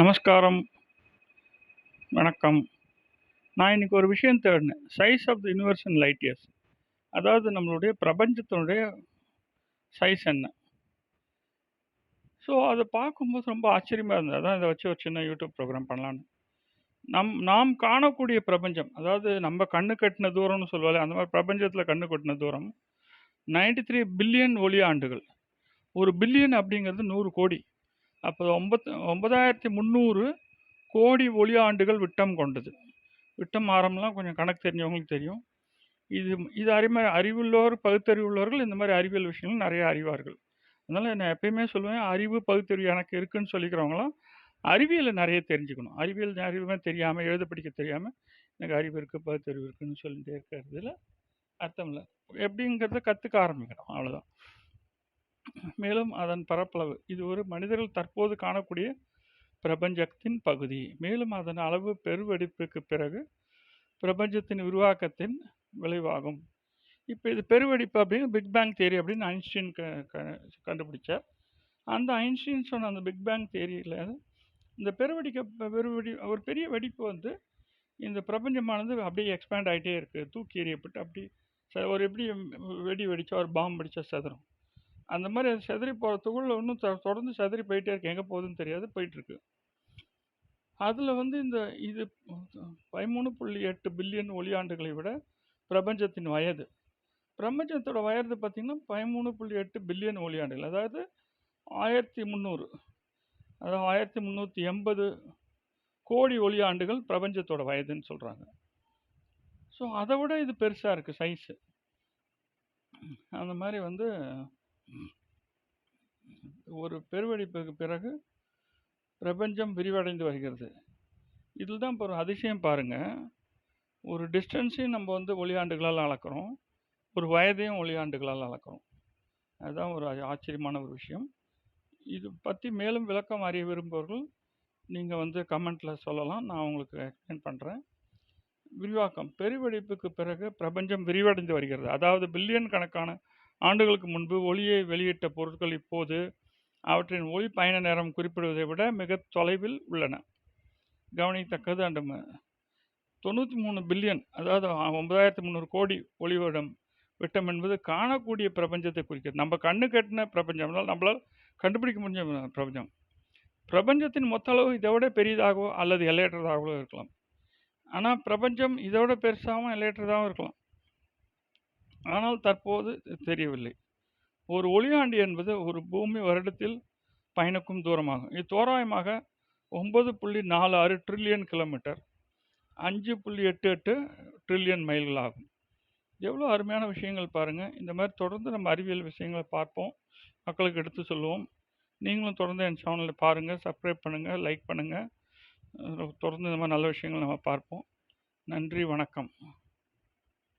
நமஸ்காரம். வணக்கம். நான் இன்னைக்கு ஒரு விஷயம் தேடினேன். Size of the universe in light years அதாவது நம்மளுடைய பிரபஞ்சத்தினுடைய சைஸ் என்ன? ஸோ அதை பார்க்கும்போது ரொம்ப ஆச்சரியமாக இருந்தது. அதான் இதை வச்சு ஒரு சின்ன யூடியூப் ப்ரோக்ராம் பண்ணலான்னு நம் நாம் காணக்கூடிய பிரபஞ்சம் அதாவது நம்ம கண்ணு கட்டின தூரம்னு சொல்லுவாங்க அந்த மாதிரி பிரபஞ்சத்தில் கண்ணு கட்டின தூரம் 93 த்ரீ பில்லியன் ஒளி ஆண்டுகள். ஒரு பில்லியன் அப்படிங்கிறது நூறு கோடி. அப்போ ஒன்பத்து ஒன்பதாயிரத்தி முந்நூறு கோடி ஒளி ஆண்டுகள் விட்டம் கொண்டது. விட்டம் ஆரம்பம்லாம் கொஞ்சம் கணக்கு தெரிஞ்சவங்களுக்கு தெரியும். இது இது அறிம அறிவுள்ளோர் பகுத்தறிவுள்ளவர்கள் இந்த மாதிரி அறிவியல் விஷயங்கள் நிறைய அறிவார்கள். அதனால் நான் எப்பயுமே சொல்லுவேன் அறிவு பகுத்தறிவு எனக்கு இருக்குன்னு சொல்லிக்கிறவங்களாம் அறிவியலை நிறைய தெரிஞ்சுக்கணும். அறிவியல் அறிவுமே தெரியாமல் எழுத படிக்க தெரியாமல் எனக்கு அறிவு இருக்குது பகுத்தறிவு இருக்குதுன்னு சொல்லிட்டு இருக்கிறதுல அர்த்தம் இல்லை. எப்படிங்கிறத கற்றுக்க ஆரம்பிக்கணும் அவ்வளோதான் மேலும் அதன் பரப்பளவு. இது ஒரு மனிதர்கள் தற்போது காணக்கூடிய பிரபஞ்சத்தின் பகுதி. மேலும் அதன் அளவு பெருவெடிப்புக்கு பிறகு பிரபஞ்சத்தின் உருவாக்கத்தின் விளைவாகும். இப்போ இது பெருவெடிப்பு அப்படின்னு பிக் பேங் தேரி அப்படின்னு ஐன்ஸ்டீன் க கண்டுபிடிச்சார். அந்த ஐன்ஸ்டீன் சொன்ன அந்த பிக் பேங் தேரியில் இந்த பெருவெடிக்க பெருவெடி ஒரு பெரிய வெடிப்பு வந்து இந்த பிரபஞ்சமானது அப்படியே எக்ஸ்பேண்ட் ஆகிட்டே இருக்குது தூக்கி எறியப்பட்டு அப்படி ச- ஒரு எப்படி வெடி வெடித்தா ஒரு பாம்பு வெடித்தா சதுரம் அந்த மாதிரி அது செதறி போகிற இன்னும் தொ- தொடர்ந்து செதறி போயிட்டே இருக்கு. எங்கே போகுதுன்னு தெரியாது. போயிட்டுருக்கு. அதில் வந்து இந்த இது பதிமூணு புள்ளி எட்டு பில்லியன் ஒளியாண்டுகளை விட பிரபஞ்சத்தின் வயது. பிரபஞ்சத்தோட வயது பார்த்திங்கன்னா பதிமூணு புள்ளி எட்டு பில்லியன் ஒளியாண்டுகள். அதாவது ஆயிரத்தி முந்நூறு அதாவது ஆயிரத்தி முந்நூற்றி எண்பது கோடி ஒளியாண்டுகள் பிரபஞ்சத்தோட வயதுன்னு சொல்கிறாங்க ஸோ அதை விட இது பெருசாக இருக்குது சைஸு அந்த மாதிரி வந்து ஒரு பெருவெடிப்புக்கு பிறகு பிரபஞ்சம் விரிவடைந்து வருகிறது. இதில் தான் இப்போ ஒரு அதிசயம் பாருங்கள் ஒரு டிஸ்டன்ஸையும் நம்ம வந்து ஒளியாண்டுகளால் அளக்கிறோம். ஒரு வயதையும் ஒளியாண்டுகளால் அளக்கிறோம். அதுதான் ஒரு ஆச்சரியமான ஒரு விஷயம். இது பற்றி மேலும் விளக்கம் அறிய விரும்புபவர்கள் நீங்கள் வந்து கமெண்ட்டில் சொல்லலாம். நான் உங்களுக்கு எக்ஸ்பிளைன் பண்ணுறேன் விரிவாக்கம். பெருவெடிப்புக்கு பிறகு பிரபஞ்சம் விரிவடைந்து வருகிறது. அதாவது பில்லியன் கணக்கான ஆண்டுகளுக்கு முன்பு ஒளியை வெளியிட்ட பொருட்கள் இப்போது அவற்றின் ஒளி பயண நேரம் குறிப்பிடுவதை விட மிக தொலைவில் உள்ளன. கவனித்தக்கது அண்டு தொண்ணூற்றி மூணு பில்லியன் அதாவது ஒன்பதாயிரத்தி முந்நூறு கோடி ஒளிவடம் விட்டம் என்பது காணக்கூடிய பிரபஞ்சத்தை குறிக்கிறது. நம்ம கண்ணு கட்டின பிரபஞ்சம். நம்மளால் கண்டுபிடிக்க முடிஞ்ச பிரபஞ்சம். பிரபஞ்சத்தின் மொத்த அளவு இதை விட பெரியதாகவோ அல்லது எல்லையற்றதாகவோ இருக்கலாம். ஆனால் பிரபஞ்சம் இதோட பெருசாகவும் எல்லையற்றதாகவும் இருக்கலாம். ஆனால் தற்போது தெரியவில்லை. ஒரு ஒளியாண்டு என்பது ஒரு பூமி வருடத்தில் பயணிக்கும் தூரமாகும். இது தோராயமாக ஒன்பது புள்ளி நாலு ஆறு ட்ரில்லியன் கிலோமீட்டர் அஞ்சு புள்ளி எட்டு எட்டு ட்ரில்லியன் மைல்கள் ஆகும் எவ்வளோ அருமையான விஷயங்கள் பாருங்கள் இந்த மாதிரி தொடர்ந்து நம்ம அறிவியல் விஷயங்களை பார்ப்போம். மக்களுக்கு எடுத்து சொல்லுவோம். நீங்களும் தொடர்ந்து என் சேனலில் பாருங்கள் சப்ஸ்கிரைப் பண்ணுங்கள் லைக் பண்ணுங்கள் தொடர்ந்து இந்த மாதிரி நல்ல விஷயங்கள் நம்ம பார்ப்போம். நன்றி வணக்கம்.